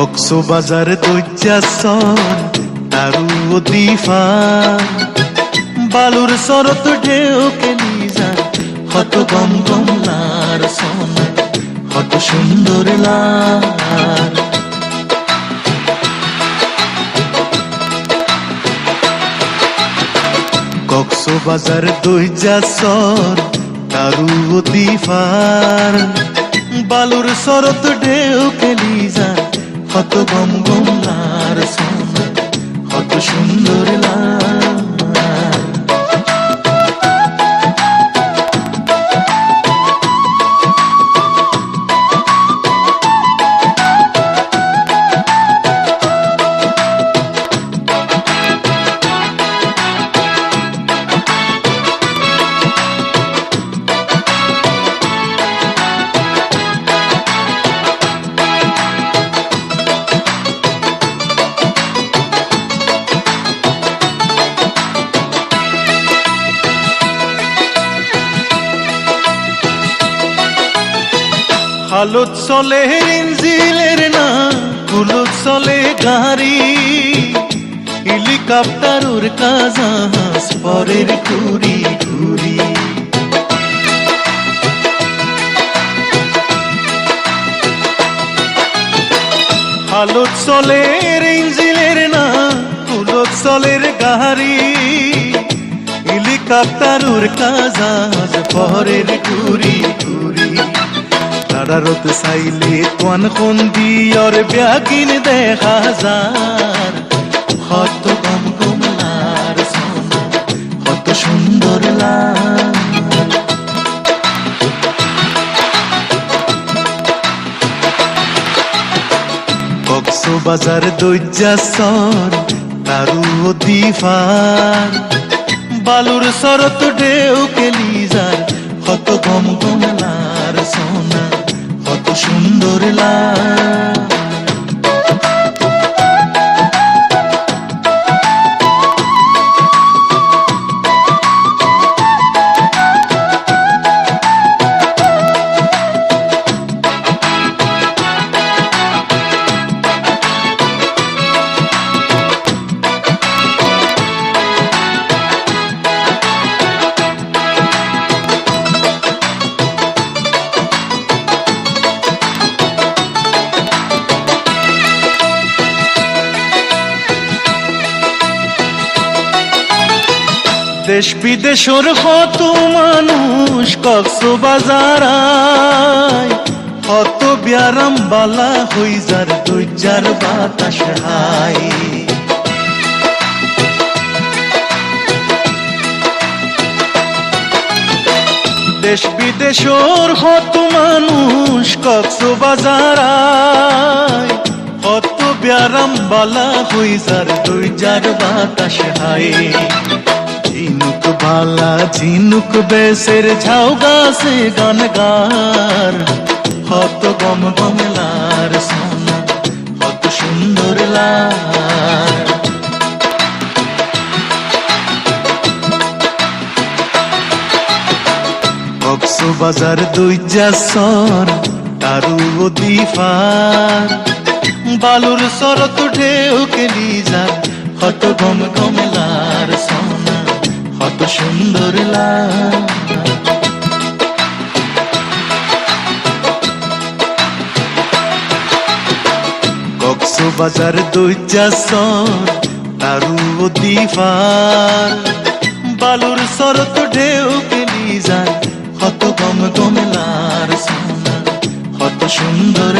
কক্সবাজার দৈজাসন তারু দিফা। বালুর সরত ঢেউ যা হত গম গম লার সোনা, হত সুন্দর লার কক্সবাজার দৈজাসর তারু দিফার। বালুর সরত ঢেউ কেলি যা হত গম গম লার সোনা হত সুন্দর হালত চলে ইঞ্জিলের না কুলত চলে গাড়ি। হেলিকপ্টার কাজাহাজ, পরের ঘুরি ঘুরি হালত চলে ইঞ্জিলের না কুলত চলের গাড়ি। হেলিকপ্টার কাজাহাজ, পরের ঘুরি ঘুরি তারারত চাইলে কোন কোন দিয়র ব্যাগিন দেখা যার হত গম কমলার হত সুন্দর লাল কক্সবাজার দৈজাসর তারু দিফার বালুর সরত ঢেউ কেলি যার হত সোনা হত সুন্দর দেশ বিদেশর কত মানুষ কক্সবাজার কত ব্যারাম বালা হই যার দৈজার বাতাস হায়। দেশ বিদেশর কত মানুষ কক্সবাজার কত ব্যারাম বালা হই যার দৈজার বাতাস হায়। ঝিনুক বালা, ঝিনুক বেসের ঝাউ গাছে গান গার। হত গম গমলার সোনা, হত সুন্দর লার। কক্সবাজার দৈজাসর তারু দিফার বালুর সরত ঢেউ কেলি যার, হত গম গমলার হত সুন্দর লাল কক্সবাজার দৈজাসর তারু দিফার বালুর সরত ঢেউ কেলি যায়, হত গম গমলার সোনা হত সুন্দর